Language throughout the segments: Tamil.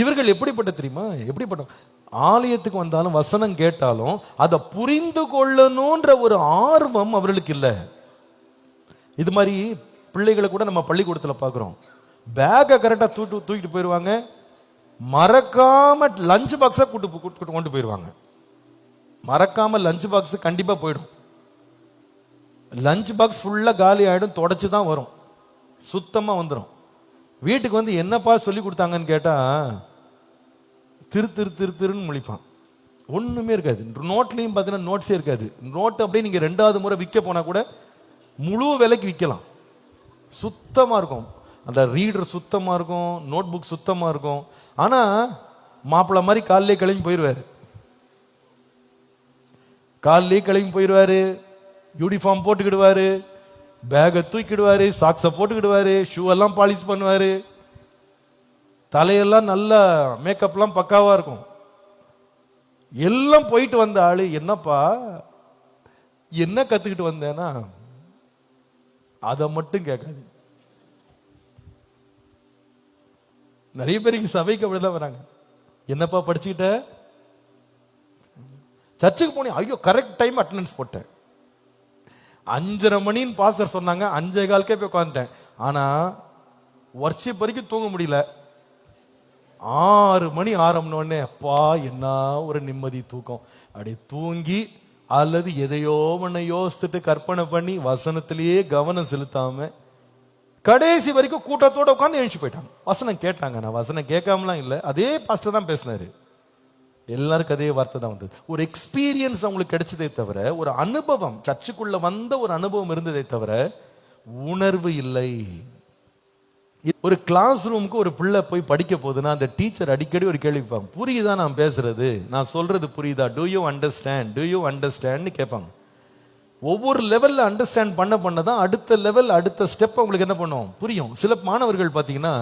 இவர்கள் எப்படிப்பட்ட தெரியுமா? எப்படிப்பட்ட ஆலயத்துக்கு வந்தாலும் வசனம் கேட்டாலும் அதை புரிந்து கொள்ளணுன்ற ஒரு ஆர்வம் அவர்களுக்கு இல்லை. இது மாதிரி பிள்ளைகளை கூட நம்ம பள்ளிக்கூடத்தில் பார்க்குறோம். பேக்கை கரெக்டாக தூட்டு தூக்கிட்டு போயிடுவாங்க மறக்காம லஞ்ச் பாக்ஸை கூட்டு கூட்டு கொண்டு போயிடுவாங்க மறக்காம லஞ்ச் பாக்ஸ் கண்டிப்பாக போயிடும். லஞ்ச் பாக்ஸ் ஃபுல்லாக காலி ஆகிடும் தொடச்சி தான் வரும். சுத்தமாக வந்துடும் வீட்டுக்கு வந்து என்னப்பா சொல்லி கொடுத்தாங்கன்னு கேட்டால் திரு திரு திரு திருன்னு முழிப்பான். ஒன்றுமே இருக்காது. நோட்லேயும் பார்த்தீங்கன்னா நோட்ஸே இருக்காது. நோட்டு அப்படியே நீங்கள் ரெண்டாவது முறை விற்க போனால் கூட முழு விலைக்கு விற்கலாம் சுத்தமாக இருக்கும். அந்த ரீடர் சுத்தமாக இருக்கும் நோட் புக் சுத்தமாக இருக்கும். ஆனால் மாப்பிள்ளை மாதிரி காலிலே கிளம்பி போயிடுவார் காலிலே கிளம்பி போயிடுவாரு யூனிஃபார்ம் போட்டுக்கிடுவார் பேகை தூக்கிடுவாரு சாக்ஸை போட்டுக்கிடுவாரு ஷூ எல்லாம் பாலிஷ் பண்ணுவார். தலையெல்லாம் நல்லா மேக்கப்லாம் பக்காவாக இருக்கும். எல்லாம் போயிட்டு வந்த ஆள் என்னப்பா என்ன கற்றுக்கிட்டு வந்தேன்னா அதை மட்டும் கேட்காது. நிறைய பேருக்கு சபைக்கு அப்படிதான் வராங்க. என்னப்பா படிச்சுக்கிட்ட? சர்ச்சுக்கு போனேன் ஐயோ கரெக்ட் டைம் அட்டண்டன்ஸ் போட்டேன். அஞ்சரை மணின்னு பாஸ்டர் சொன்னாங்க அஞ்சே காலுக்கே போய் உட்காந்துட்டேன் ஆனால் ஒர்ஷிப் வரைக்கும் தூங்க முடியல. ஆறு மணி ஆரம்பினோடனே அப்பா என்ன ஒரு நிம்மதி தூக்கம். அப்படி தூங்கி அல்லது எதையோ ஒன்று யோசித்துட்டு கற்பனை பண்ணி வசனத்திலேயே கவனம் செலுத்தாம கடைசி வரைக்கும் கூட்டத்தோட உட்காந்து எழுச்சி போயிட்டாங்க. வசனம் கேட்டாங்க. நான் வசனம் கேட்காமலாம் இல்லை. அதே பாஸ்டர் தான் பேசினாரு. எல்லாருக்கும் அதே வார்த்தை தான் வந்தது. ஒரு எக்ஸ்பீரியன்ஸ் அவங்களுக்கு கிடைச்சதே தவிர ஒரு அனுபவம் சர்ச்சுக்குள்ள வந்த ஒரு அனுபவம் இருந்ததே தவிர உணர்வு இல்லை. ஒரு கிளாஸ் ரூமுக்கு ஒரு பிள்ளை போய் படிக்க போகுதுன்னா அந்த டீச்சர் அடிக்கடி ஒரு கேள்வி கேட்பாங்க புரியுதா நான் பேசுறது? நான் சொல்றது புரியுதா? Do you understand do you அண்டர்ஸ்டாண்ட்னு கேட்பாங்க. ஒவ்வொரு லெவல்ல அண்டர்ஸ்டாண்ட் பண்ண பண்ண தான் அடுத்த லெவல் அடுத்த ஸ்டெப் அவங்களுக்கு என்ன பண்ணும்? புரியும். சில மாணவர்கள் பார்த்தீங்கன்னா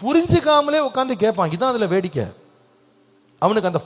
புரிஞ்சுக்காமலே உட்காந்து கேட்பாங்க. இதான் அதுல வேடிக்கை. அவனுக்கு அந்த